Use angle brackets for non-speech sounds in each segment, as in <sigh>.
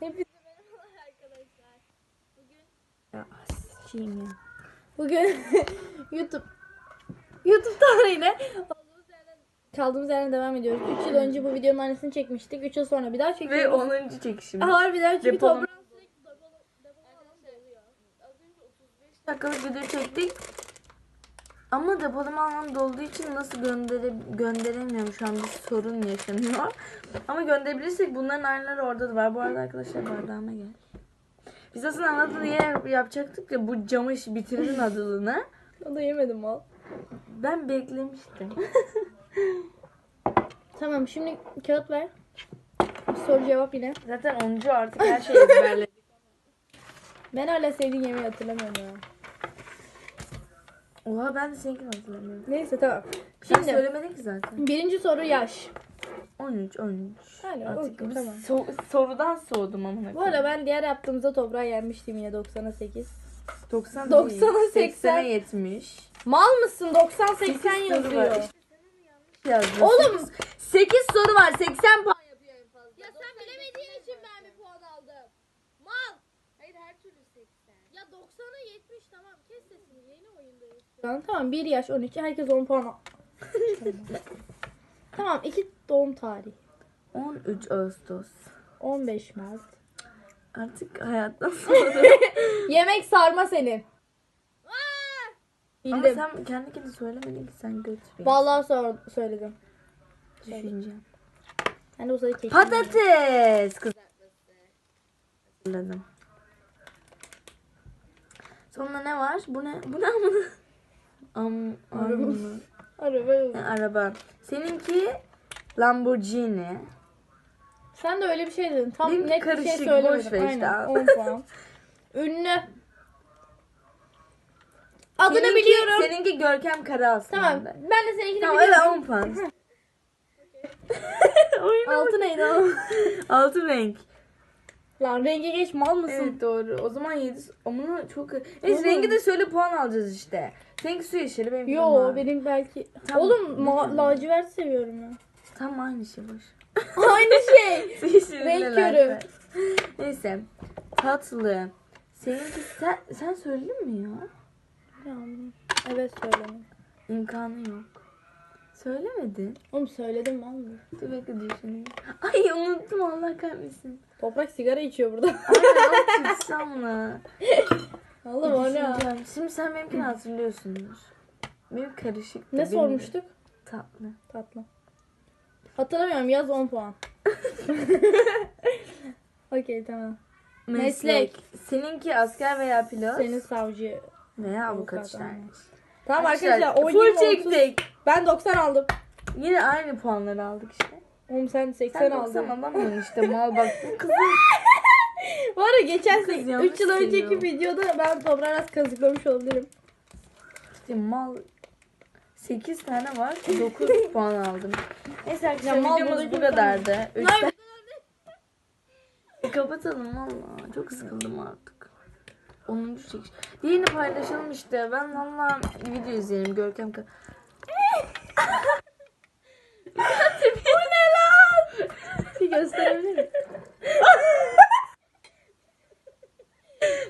Hepinize merhabalar arkadaşlar. Bugün Ya ya. bugün <laughs> YouTube YouTube tarihine olduğumuz yerden kaldığımız yerden devam ediyoruz. 3 yıl önce bu videonun aynısını çekmiştik. 3 yıl sonra bir daha Ve çekiyoruz. 10. çekişim. Harbiden çünkü Depolama- toprağın sürekli depolanan doluyor. Az önce 35 dakikalık video çektik. Ama depolama alanı dolduğu için nasıl göndere gönderemiyorum şu an bir sorun yaşanıyor. <laughs> Ama gönderebilirsek bunların aynıları orada da var. Bu arada arkadaşlar bardağıma gel. Biz aslında anladın diye yapacaktık ya bu camı işi bitirdin adılığını. O da yemedim al. Ben beklemiştim. <laughs> Tamam şimdi kağıt ver. Soru cevap yine. Zaten 10. artık her şeyi ezberledik. Ben hala sevdiğin yemeği hatırlamıyorum ya. Oha ben de seninkini hatırlamıyorum. Neyse tamam. Sen Şimdi söylemedin ki zaten. birinci soru yaş. 13 13. Hala, Artık okey, tamam. so- sorudan soğudum amına Bu arada ben diğer yaptığımızda toprağa yenmiştim yine 90'a 8. 90 90'a 80. 80'e 70. Mal mısın? 90 80 Sekiz soru yazıyor. var. Yazdım. Oğlum 8 soru var. 80 puan yapıyor en fazla. Ya sen bilemediğin için ben bir puan aldım. Mal. Hayır her türlü 80. Ya 90'a 70 tamam kes sesini yeni oyundayız. Tamam tamam 1 yaş 13 herkes 10 puan al. <laughs> tamam 2 doğum tarihi. 13 Ağustos. 15 Mart. Artık hayattan soğudum. <laughs> Yemek sarma senin. Ama Bildim. sen kendikini söylemedin ki sen göt bir Vallahi sor, söyledim. düşüneceğim. Ben de o sırada keşke. Patates kızartması. Hatırladım. Sonra ne var? Bu ne? Bu ne amına? Am, Araba. Araba. Ne, araba. Seninki Lamborghini. Sen de öyle bir şey dedin. Tam Benimki net bir şey karışık, söylemedin. boş ver işte, Aynen. al. 10 puan. <laughs> Ünlü. Adını Seninki- biliyorum. Seninki Görkem Karaaslan. Tamam. Ben de seninkini Tamam biliyorum. 10 puan. Oyuna bak. Altı neydi ama? <laughs> Altı renk. Lan rengi geç mal mısın? Evet doğru. O zaman 7. Ama çok... Oğlum. Neyse rengi de söyle puan alacağız işte. Seninki su yeşili benimki Yo mavi. benim belki. Tamam. Oğlum ma- lacivert seviyorum ya. Tam aynı şey boş. <laughs> Aynı şey. <laughs> Su yeşili Renk neler körü. var. Neyse. Tatlı. Seninki sen, sen söyledin mi ya? evet söyledim. İmkanı yok. Söylemedin. Oğlum söyledim mal mı? Dur bekle düşüneyim. Ay unuttum Allah kahretsin. Toprak sigara içiyor burada. Aynen o tutsamla. Allah var ya. Düşüneceğim. Şimdi sen benimkini hatırlıyorsundur. Benim karışık. Ne sormuştuk? Tatlı. Tatlı. Hatırlamıyorum yaz 10 puan. <laughs> Okey tamam. Meslek. Seninki asker veya pilot Senin savcı. veya Avukat, aynen. Tamam arkadaşlar 10 full 20 30. çektik. Ben 90 aldım. Yine aynı puanları aldık işte. Oğlum sen 80 Sen aldın. 90 alamıyorsun işte <laughs> mal bak. Bu kızın <laughs> Bu arada geçen kız 3 yanlış yıl önceki videoda ben toprağı biraz kazıklamış olabilirim. işte mal 8 tane var. 9 <laughs> puan aldım. Neyse arkadaşlar mal videomuz bu kadardı. Üçte... Kapatalım valla. Çok sıkıldım artık. 10. çekiş. Diğerini paylaşalım işte. Ben valla video izleyelim. Görkem ka- Bu ne lan? Bir gösterebilir miyim?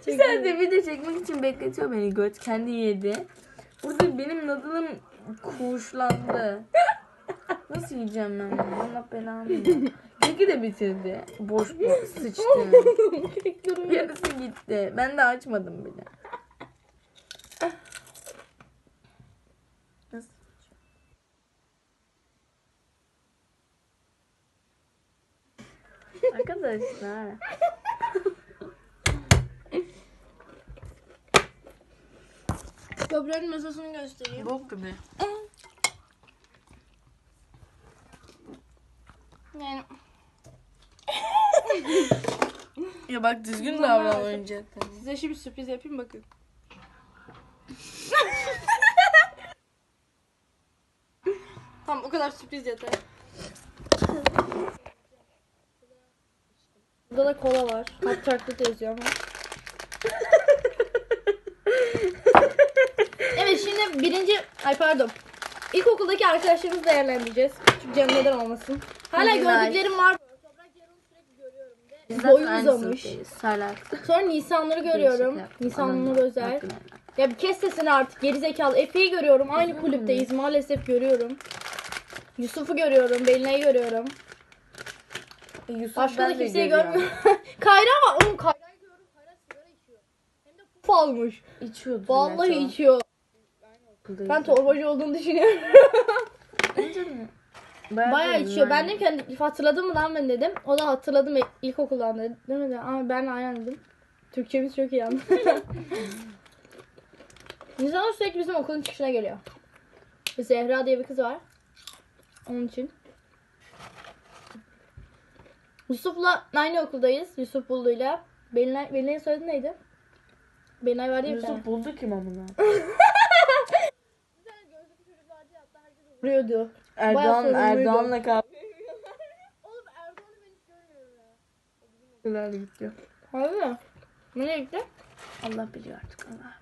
Bir <laughs> saat de video çekmek için bekletiyor beni göt. Kendi yedi. Burada benim nadılım kuşlandı. Nasıl yiyeceğim ben bunu? Allah belanı. Keki de bitirdi. Boş boş sıçtı. <laughs> Yarısı gitti. Ben de açmadım bile. Nasıl? Arkadaşlar. Toprağın masasını göstereyim. Bok gibi. Yani Ya bak düzgün davran oyuncaklar. size şimdi sürpriz yapayım bakın. tamam o kadar sürpriz yeter. Burada da kola var. Hot chocolate yazıyor ama. evet şimdi birinci, ay pardon. İlkokuldaki arkadaşlarımızı değerlendireceğiz. Çünkü canım neden olmasın. Hala Güzel. gördüklerim var. Toprak sürekli görüyorum. Boyu uzamış. Hala Sonra Nisanları görüyorum. Nisanlar özel. Hakkını helal. Ya bir kes sesini artık gerizekalı. Efe'yi görüyorum. Aynı kulüpteyiz. Maalesef görüyorum. Yusuf'u görüyorum. Belina'yı görüyorum. E, Yusuf Başka da kimseyi görmüyorum. <laughs> Kayra var. Oğlum Kayra'yı görüyorum. Kayra sigara içiyor. Hem de puf almış. İçiyordu. Vallahi o. içiyor. Ben torbacı olduğunu düşünüyorum. <laughs> Bence? Bayağı, Bayağı içiyor. Ben dedim ki hatırladın mı lan ben dedim. O da hatırladım e- ilkokuldan dedi. Demedi ama ben aynen dedim. Türkçemiz çok iyi anladım. <laughs> Nisan sürekli bizim okulun çıkışına geliyor. Zehra diye bir kız var. Onun için. Yusuf'la aynı okuldayız. Yusuf Buldu'yla. Belinay, Belinay'ın soyadı neydi? Belinay var diye bir tane. Yusuf buldu kim amına? Vuruyordu. Erdoğan sorumluydu. Erdoğan'la kavga <laughs> Oğlum Erdoğan'ı ben hiç görmüyorum ya. gitti. Harbi mi? Nereye gitti? Allah biliyor artık Allah.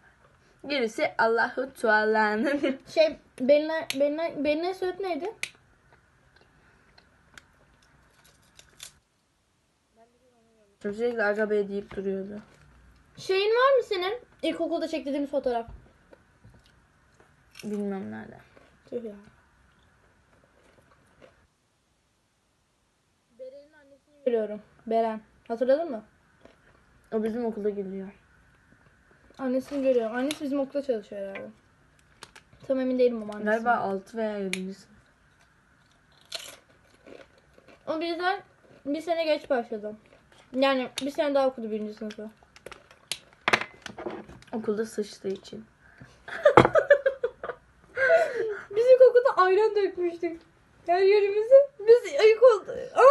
Gerisi Allahu Teala'nın. <laughs> Şey Belinay, Belinay, Belinay soyadı neydi? Sürekli aga bey deyip duruyordu. Şeyin var mı senin? İlkokulda çektiğimiz fotoğraf. Bilmem nerede. Tüh ya. Beren'in annesini görüyorum. Beren. Hatırladın mı? O bizim okulda geliyor. Annesini görüyorum. Annesi bizim okulda çalışıyor herhalde. Tam emin değilim ama annesi. Galiba 6 veya 7. sınıf. O bizden bir sene geç başladı. Yani bir sene daha okudu birinci sınıfı. Okulda sıçtığı için. Biz ilkokulda ayran dökmüştük. Her yerimize. Biz ilkokul...